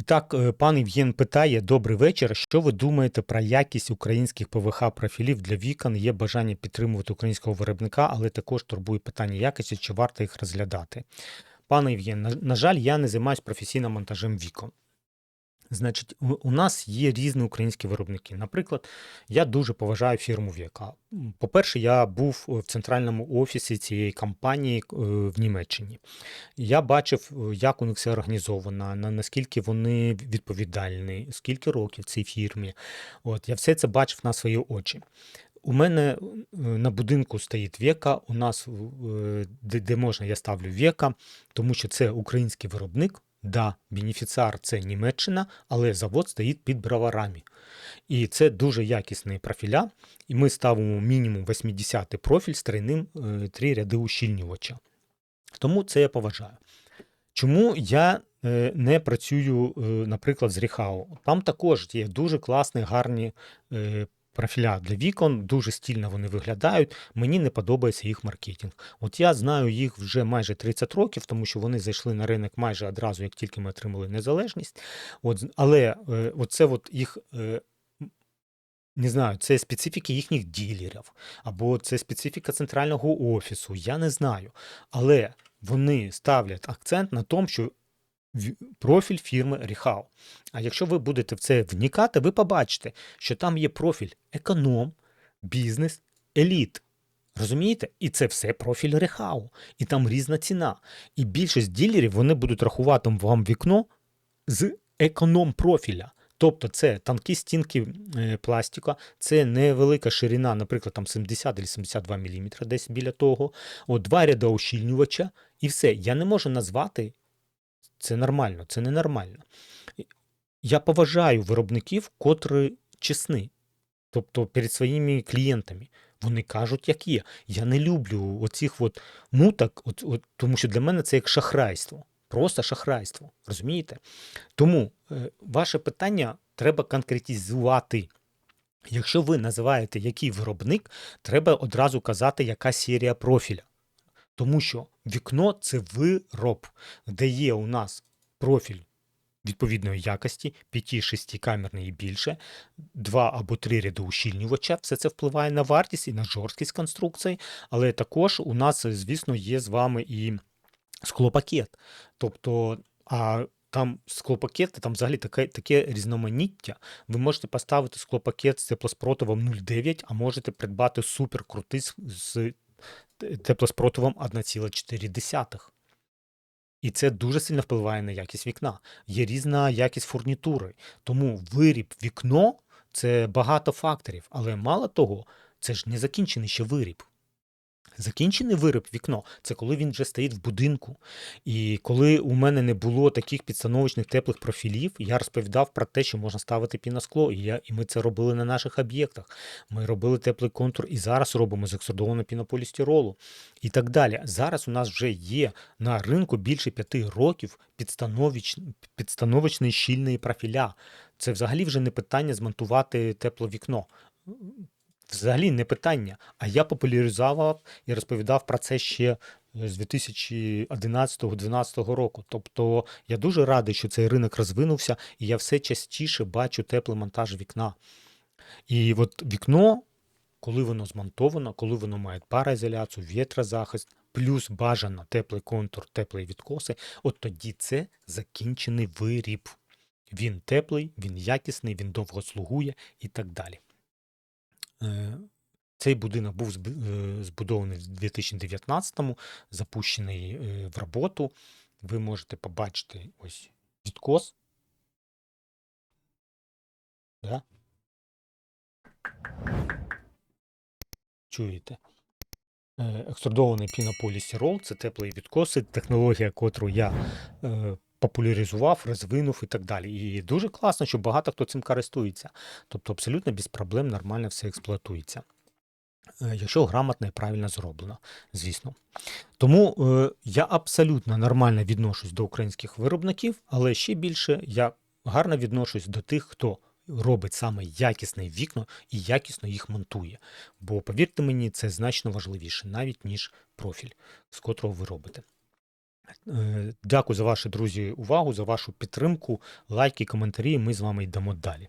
І так, е, пан Євген питає: Добрий вечір. Що ви думаєте про якість українських ПВХ профілів для вікон? Є бажання підтримувати українського виробника, але також турбує питання якості, чи варто їх розглядати. Пане Євген, на жаль, я не займаюся професійним монтажем вікон. Значить, у нас є різні українські виробники. Наприклад, я дуже поважаю фірму Віка. По-перше, я був в центральному офісі цієї компанії е, в Німеччині. Я бачив, е, як у них все організовано, наскільки вони відповідальні, скільки років цій фірмі. От я все це бачив на свої очі. У мене е, на будинку стоїть Века. У нас, де можна, я ставлю Века, тому що це український виробник. Да, бенефіціар це Німеччина, але завод стоїть під броварами. І це дуже якісні профіля. І ми ставимо мінімум 80 профіль з тройним е, три ряди ущільнювача. Тому це я поважаю. Чому я е, не працюю, е, наприклад, з Ріхау? Там також є дуже класні, гарні е, профіля для вікон, дуже стільно вони виглядають. Мені не подобається їх маркетинг. От я знаю їх вже майже 30 років, тому що вони зайшли на ринок майже одразу, як тільки ми отримали незалежність. От, але е, оце от їх. Е, не знаю, це специфіки їхніх ділерів, або це специфіка центрального офісу. Я не знаю. Але вони ставлять акцент на тому, що профіль фірми Ріхау. А якщо ви будете в це вникати, ви побачите, що там є профіль економ, бізнес, еліт. Розумієте? І це все профіль Рехау. І там різна ціна. І більшість ділерів вони будуть рахувати вам вікно з економ профіля. Тобто це тонкі стінки е, пластика, це невелика ширина, наприклад, там 70 або 72 мм десь біля того. От два ряда ущільнювача, і все. Я не можу назвати це нормально, це ненормально. Я поважаю виробників, котрі чесні, тобто перед своїми клієнтами. Вони кажуть, як є. Я не люблю оцих от муток, от, от, тому що для мене це як шахрайство. Просто шахрайство. Розумієте? Тому е, ваше питання треба конкретизувати. Якщо ви називаєте який виробник, треба одразу казати, яка серія профіля. Тому що вікно це вироб, де є у нас профіль відповідної якості, 5-6 камерний і більше, два або три ряди ущільнювача. Все це впливає на вартість і на жорсткість конструкції. Але також у нас, звісно, є з вами і склопакет. Тобто, а там склопакет, там взагалі таке, таке різноманіття. Ви можете поставити склопакет з теплоспротивом 0,9, а можете придбати суперкрутий з теплоспротивом 1,4. І це дуже сильно впливає на якість вікна. Є різна якість фурнітури. Тому виріб вікно це багато факторів. Але мало того, це ж не закінчений ще виріб. Закінчений виріб вікно це коли він вже стоїть в будинку. І коли у мене не було таких підстановочних теплих профілів, я розповідав про те, що можна ставити піноскло. І, я, і ми це робили на наших об'єктах. Ми робили теплий контур і зараз робимо з екструдованого пінополістиролу і так далі. Зараз у нас вже є на ринку більше п'яти років підстановіч... підстановочні щільні профіля. Це взагалі вже не питання змонтувати тепловікно. Взагалі не питання. А я популяризував і розповідав про це ще з 2011-2012 року. Тобто я дуже радий, що цей ринок розвинувся, і я все частіше бачу теплий монтаж вікна. І от вікно, коли воно змонтовано, коли воно має пароізоляцію, вітрозахист, плюс бажано теплий контур, теплі відкоси, от тоді це закінчений виріб. Він теплий, він якісний, він довго слугує і так далі. Е, Цей будинок був е, збудований в 2019-му, запущений е, в роботу. Ви можете побачити ось відкос. Да? Чуєте? Екструдований пінополістирол – це теплі відкоси, технологія, котру я популяризував, розвинув і так далі. І дуже класно, що багато хто цим користується. Тобто абсолютно без проблем нормально все експлуатується. Е, Якщо грамотно і правильно зроблено, звісно. Тому е, я абсолютно нормально відношусь до українських виробників, але ще більше я гарно відношусь до тих, хто робить саме якісне вікно і якісно їх монтує. Бо, повірте мені, це значно важливіше, навіть ніж профіль, з котрого ви робите. Е, Дякую за вашу друзі увагу, за вашу підтримку, лайки, коментарі. Ми з вами йдемо далі.